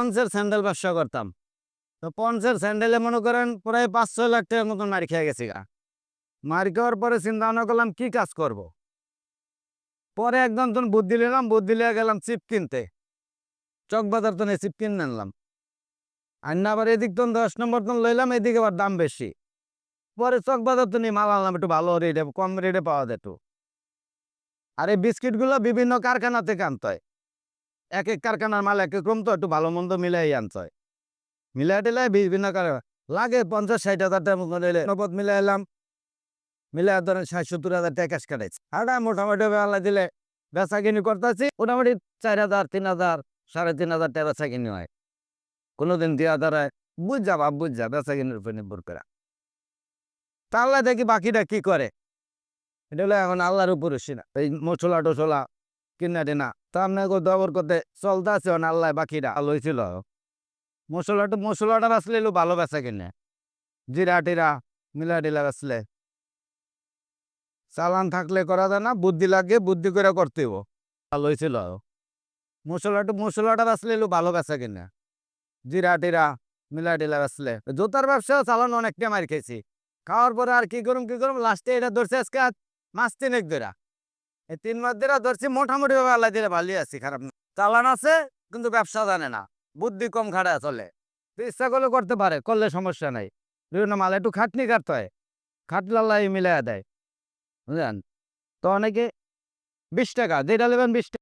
পঞ্চের sandal ব্যবসা করতাম। তো পঞ্চের স্যান্ডেলে মনে করেন প্রায় পাঁচ ছয় লাখ টাকার মতন মার খেয়ে গেছি গা। মার খাওয়ার পরে চিন্তা ভাবনা করলাম, কি কাজ করব। পরে একদম তখন বুদ্ধি নিলাম, বুদ্ধি লিয়ে গেলাম চিপ কিনতে। চকবাজার তো চিপ কিনে আনলাম আর না আবার এদিক তো দশ নম্বর তো লইলাম, এদিকে আবার দাম বেশি। পরে চকবাজার তো নিয়ে মাল আনলাম, একটু ভালো রেটে কম রেটে পাওয়া যেত। আর এই বিস্কিটগুলো বিভিন্ন কারখানা থেকে আনতে হয়। এক এক কারখানার মাল এক এক রকম তো একটু ভালো মন্দ মিলাই হয়। মিলাই টিলাই বিভিন্ন কারখানা। লাগে পঞ্চাশ, ষাট হাজার টাকা মতো নগদ মিলাই এলাম। মিলাই ধরেন ষাট, সত্তর হাজার টাকা ক্যাশ কাটাইছে। আর মোটামুটি বেলা দিলে বেচা কিনি করতেছি। মোটামুটি চার হাজার, তিন হাজার, সাড়ে তিন হাজার টাকা বেচা কিনি হয়। কোনোদিন দুই হাজার হয় বুঝ যা বাপ বুঝ যা বেচা কিনির উপর নির্ভর করে। তাহলে দেখি বাকিটা কি করে? এটা হলো এখন আল্লাহর উপর না। এই মশলা টসলা কিনা টিনা তা আপনাকে দবর করতে চলতে আছে আল্লাহ বাকিটা আলো হয়েছিল মশলাটা মশলাটা বাঁচলে ভালো বেচা কিনে। জিরা টিরা, মিলা টিলা বাঁচলে। চালান থাকলে করা যায় না, বুদ্ধি লাগে, বুদ্ধি করে করতে হইব। ভালো হয়েছিল মশলাটা মশলাটা বাঁচলে ভালো বেচা কিনে। জিরা টিরা, মিলা টিলা বাঁচলে। জুতার ব্যবসা চালান অনেকটা মার খেয়েছি। খাওয়ার পরে আর কি করুম কি করুম? লাস্টে এটা ধরছে আজকে মাস তিনেক ধরা তিন মাস ধরে ধরছি, মোটামুটি ভাবে আল্লাহ দিলে ভালোই আছি, খারাপ না। চালান আছে, কিন্তু ব্যবসা জানে না। বুদ্ধি কম খাড়া চলে। ইচ্ছা করলে করতে পারে, করলে সমস্যা নাই। বিভিন্ন মাল একটু খাটনি কাটতে হয়। খাটলে আল্লাহ মিলাই দেয়। বুঝলেন? তো অনেকে বিশ টাকা যেটা নেবেন বিশ টাকা।